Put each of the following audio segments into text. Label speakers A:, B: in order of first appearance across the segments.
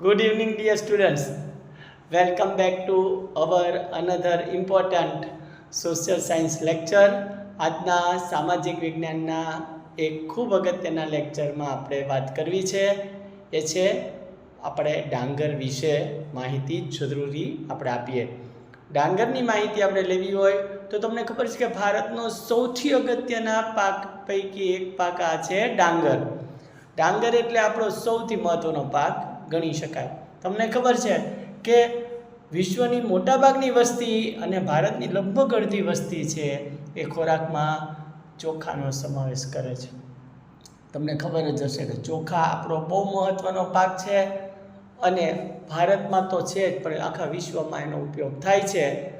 A: Good evening, dear students. Welcome back to our another important social science lecture. આજના સામાજિક વિજ્ઞાનના એક ખૂબ અગત્યના લેક્ચરમાં આપણે વાત કરવી છે એ છે આપણે ડાંગર વિશે માહિતી જરૂરી આપણે આપીએ ડાંગરની માહિતી આપણે લેવી હોય તો તમને ખબર છે કે ભારતનો સૌથી અગત્યના પાક પૈકી એક પાક આ છે ડાંગર ડાંગર એટલે આપણો સૌથી મહત્વનો પાક ગણી શકાય. તમને ખબર છે કે વિશ્વની મોટાભાગની વસ્તી અને ભારતની લગભગ અડધી વસ્તી છે એ ખોરાકમાં ચોખાનો સમાવેશ કરે છે. તમને ખબર જ હશે કે ચોખા આપણો બહુ મહત્ત્વનો પાક છે અને ભારતમાં તો છે જ, પણ આખા વિશ્વમાં એનો ઉપયોગ થાય છે.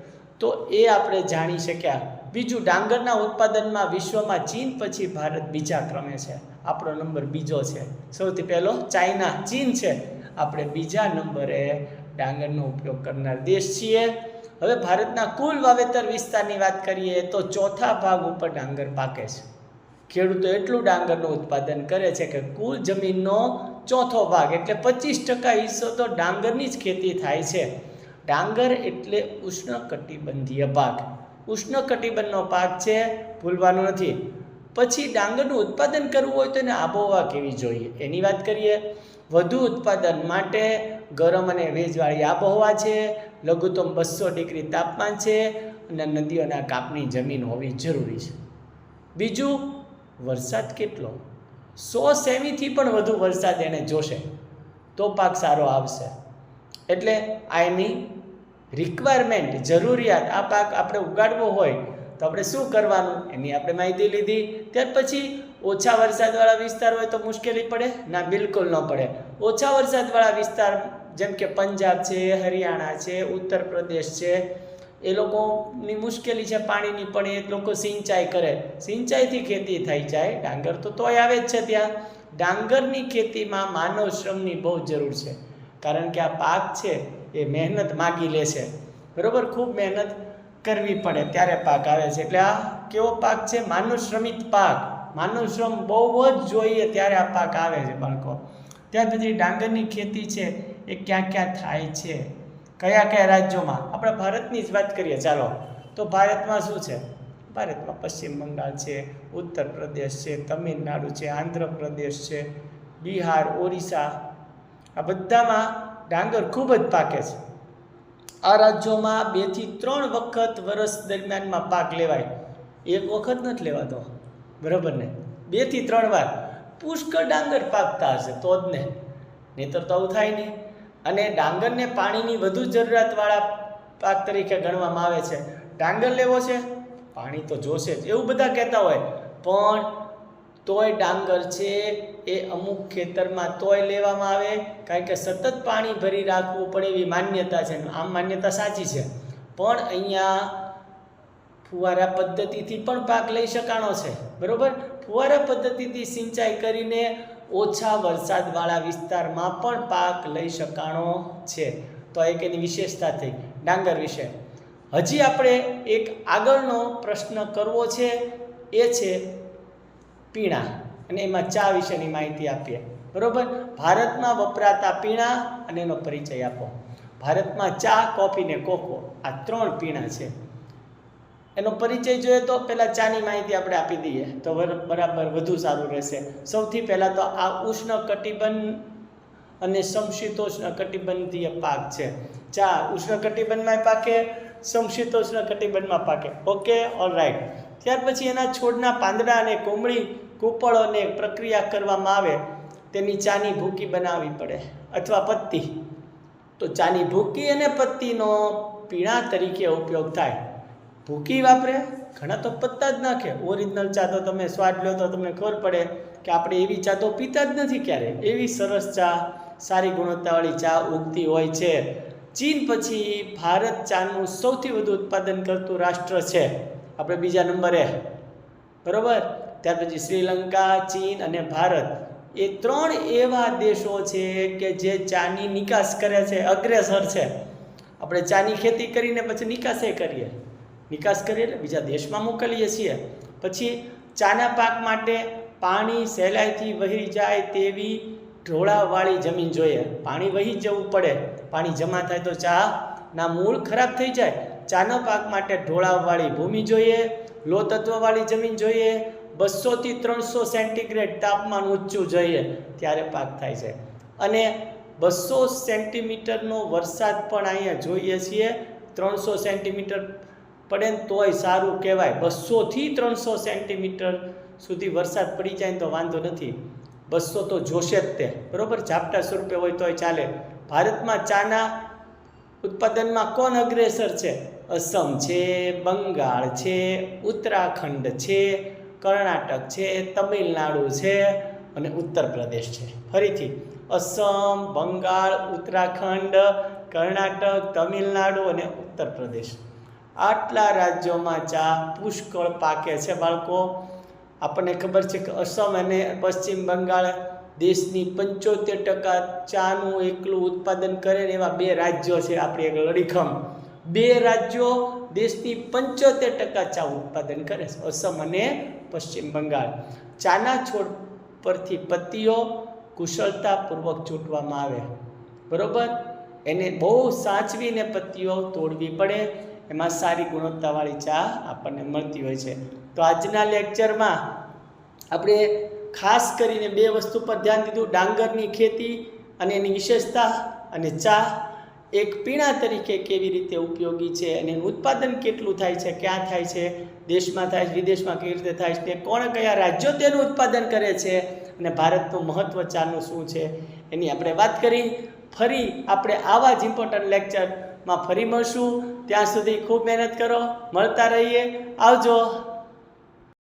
A: તો એ આપણે જાણી શક્યા. બીજું, ડાંગરના ઉત્પાદનમાં વિશ્વમાં ચીન પછી ભારત બીજા ક્રમે છે. આપણો નંબર બીજો છે. સૌથી પહેલો ચાઇના, ચીન છે. આપણે બીજા નંબરે ડાંગરનો ઉપયોગ કરનાર દેશ છીએ. હવે ભારતના કુલ વાવેતર વિસ્તારની વાત કરીએ તો ચોથા ભાગ ઉપર ડાંગર પાકે છે. ખેડૂતો એટલું ડાંગરનું ઉત્પાદન કરે છે કે કુલ જમીનનો ચોથો ભાગ, એટલે પચીસ ટકા હિસ્સો તો ડાંગરની જ ખેતી થાય છે. ડાંગર એટલે ઉષ્ણકટિબંધીય પાક. ઉષ્ણકટિબંધનો પાક છે, ભૂલવાનો નથી. પછી ડાંગરનું ઉત્પાદન કરવું હોય તો એને આબોહવા કેવી જોઈએ? એની વાત કરીએ. વધુ ઉત્પાદન માટે ગરમ અને ભેજવાળી આબોહવા છે, લઘુત્તમ બસો ડિગ્રી તાપમાન છે અને નદીઓના કાપની જમીન હોવી જરૂરી છે. બીજું, વરસાદ કેટલો? સો સેમીથી પણ વધુ વરસાદ એને જોશે. તો પાક સારો આવશે. એટલે આ એની રિક્વાયરમેન્ટ જરૂરિયાત, આ પાક આપણે ઉગાડવો હોય તો આપણે શું કરવાનું? એની આપણે માહિતી લીધી. ત્યાર પછી ઓછા વરસાદવાળા વિસ્તાર હોય તો મુશ્કેલી પડે, ના, બિલકુલ ન પડે. ઓછા વરસાદવાળા વિસ્તાર, જેમ કે પંજાબ છે, હરિયાણા છે ઉત્તર પ્રદેશ છે, એ લોકોની મુશ્કેલી છે પાણીની, પણ એ લોકો સિંચાઈ કરે. સિંચાઈથી ખેતી થઈ જાય. ડાંગર તો તોય આવે જ છે ત્યાં. ડાંગરની ખેતીમાં માનવ શ્રમની બહુ જરૂર છે. કારણ કે આ પાક છે, એ મહેનત માગી લે છે. બરાબર? ખૂબ મહેનત કરવી પડે ત્યારે પાક આવે છે. એટલે આ કેવો પાક છે? માનવ શ્રમિત પાક. માનવ શ્રમ બહુ જ જોઈએ ત્યારે આ પાક આવે છે બાળકો. ત્યાર પછી ડાંગરની ખેતી છે એ ક્યાં ક્યાં થાય છે? કયા કયા રાજ્યોમાં? આપણે ભારતની જ વાત કરીએ, ચાલો. તો ભારતમાં શું છે? ભારતમાં પશ્ચિમ બંગાળ છે, ઉત્તર પ્રદેશ છે, તમિલનાડુ છે, આંધ્રપ્રદેશ છે, બિહાર, ઓરિસ્સા. આ બધામાં ડાંગર ખૂબ જ પાકે છે. આ રાજ્યોમાં બેથી ત્રણ વખત વર્ષ દરમિયાનમાં પાક લેવાય. એક વખત નથી લેવાતો. બરાબર ને? બેથી ત્રણ વાર પુષ્કળ ડાંગર પાકતા હશે, તો જ ને. નહીતર તો આવું થાય નહીં. અને ડાંગરને પાણીની વધુ જરૂરિયાતવાળા પાક તરીકે ગણવામાં આવે છે. ડાંગર લેવો છે? પાણી તો જોશે જ. એવું બધા કહેતા હોય. પણ તોય ડાંગર છે એ અમુક ખેતરમાં તોય લેવામાં આવે. કારણ કે સતત પાણી ભરી રાખવું પડે એવી માન્યતા છે. આમ માન્યતા સાચી છે. પણ અહીંયા ફુવારા પદ્ધતિથી પણ પાક લઈ શકાણો છે. બરાબર? ફુવારા પદ્ધતિથી સિંચાઈ કરીને ઓછા વરસાદવાળા વિસ્તારમાં પણ પાક લઈ શકાણો છે. તો એક એની વિશેષતા થઈ. ડાંગર વિશે. હજી આપણે એક આગળનો પ્રશ્ન કરવો છે, એ છે પીણા. અને એમાં ચા વિશેની માહિતી આપીએ. બરાબર? ભારતમાં વપરાતા પીણા અને એનો પરિચય આપો. ભારતમાં ચા, કોફી ને કોકો આ ત્રણ પીણા છે. એનો પરિચય જોઈએ તો પહેલાં ચાની માહિતી આપણે આપી દઈએ. તો બરાબર, વધુ સારું રહેશે. સૌથી પહેલાં તો આ ઉષ્ણ કટિબંધ અને સમશીતોષ્ણ કટિબંધીય પાક છે. ચા ઉષ્ણ કટિબંધમાં પાકે સમશીતોષ્ણ કટિબંધમાં પાકે. ઓકે ઓલ રાઈટ ત્યાર પછી એના છોડના પાંદડા અને કોમળી, કૂપળોને પ્રક્રિયા કરવામાં આવે. તેની ચાની ભૂકી બનાવવી પડે. અથવા પત્તી. તો ચાની ભૂકી અને પત્તીનો પીણા તરીકે ઉપયોગ થાય. ભૂકી વાપરે? ઘણા તો પત્તા જ નાખે. ઓરિજિનલ ચા તો તમે સ્વાદ લો તો તમને ખબર પડે કે આપણે એવી ચા તો પીતા જ નથી ક્યારે. એવી સરસ ચા, સારી ગુણવત્તાવાળી ચા ઉગતી હોય છે. ચીન પછી ભારત ચાનું સૌથી વધુ ઉત્પાદન કરતું રાષ્ટ્ર છે. આપણે બીજા નંબરે. બરાબર? ત્યાર પછી શ્રીલંકા, ચીન અને ભારત. એ ત્રણ એવા દેશો છે કે જે ચાની નિકાસ કરે છે, અગ્રેસર છે. આપણે ચાની ખેતી કરીને પછી નિકાસે કરીએ. નિકાસ કરીએ એટલે બીજા દેશમાં મોકલીએ છીએ. પછી ચાના પાક માટે પાણી સહેલાઈથી વહી જાય તેવી ઢોળાવાળી જમીન જોઈએ. પાણી વહી જવું પડે. પાણી જમા થાય તો ચા ના મૂળ ખરાબ થઈ જાય. ચાના પાક માટે ઢોળાવવાળી ભૂમિ જોઈએ. લો તત્વવાળી જમીન જોઈએ. બસોથી ત્રણસો સેન્ટીગ્રેડ તાપમાન ઊંચું જોઈએ. ત્યારે પાક થાય છે. અને બસો સેન્ટીમીટરનો વરસાદ પણ અહીંયા જોઈએ છીએ. ત્રણસો સેન્ટીમીટર પડે ને તોય સારું કહેવાય. બસોથી ત્રણસો સેન્ટીમીટર સુધી વરસાદ પડી જાય તો વાંધો નથી. બસો તો જોશે જ તે. બરાબર? ઝાપટા સ્વરૂપે હોય તોય ચાલે. ભારતમાં ચાના ઉત્પાદનમાં કોણ અગ્રેસર છે? અસમ છે, બંગાળ છે, ઉત્તરાખંડ છે, કર્ણાટક છે, તમિલનાડુ છે અને ઉત્તર પ્રદેશ છે. ફરીથી, અસમ, બંગાળ, ઉત્તરાખંડ, કર્ણાટક, તમિલનાડુ અને ઉત્તર પ્રદેશ. આટલા રાજ્યોમાં ચા પુષ્કળ પાકે છે બાળકો. આપણને ખબર છે કે અસમ અને પશ્ચિમ બંગાળ દેશની પંચોતેર ટકા ચાનું એકલું ઉત્પાદન કરે ને એવા બે રાજ્યો છે આપણી એક લડીખમ બે રાજ્યો દેશની પંચોતેર ટકા ચા ઉત્પાદન કરે છે, અસમ અને પશ્ચિમ બંગાળ. ચાના છોડ પરથી પત્તીઓ કુશળતાપૂર્વક ચૂંટવામાં આવે. બરોબર? એને બહુ સાચવીને પત્તીઓ તોડવી પડે. એમાં સારી ગુણવત્તાવાળી ચા આપણને મળતી હોય છે. તો આજના લેક્ચરમાં આપણે ખાસ કરીને બે વસ્તુ પર ધ્યાન દીધું, ડાંગરની ખેતી અને એની વિશેષતા અને ચા. એક પીણા તરીકે કેવી રીતે ઉપયોગી છે અને એનું ઉત્પાદન કેટલું થાય છે, ક્યાં થાય છે, દેશમાં થાય છે, વિદેશમાં કેવી રીતે થાય છે કોણ કયા રાજ્યો તેનું ઉત્પાદન કરે છે અને ભારતનું મહત્ત્વ ચાનું શું છે એની આપણે વાત કરી. ફરી આપણે આવા જ ઇમ્પોર્ટન્ટ લેક્ચરમાં ફરી મળશું. ત્યાં સુધી ખૂબ મહેનત કરો. મળતા રહીએ. આવજો.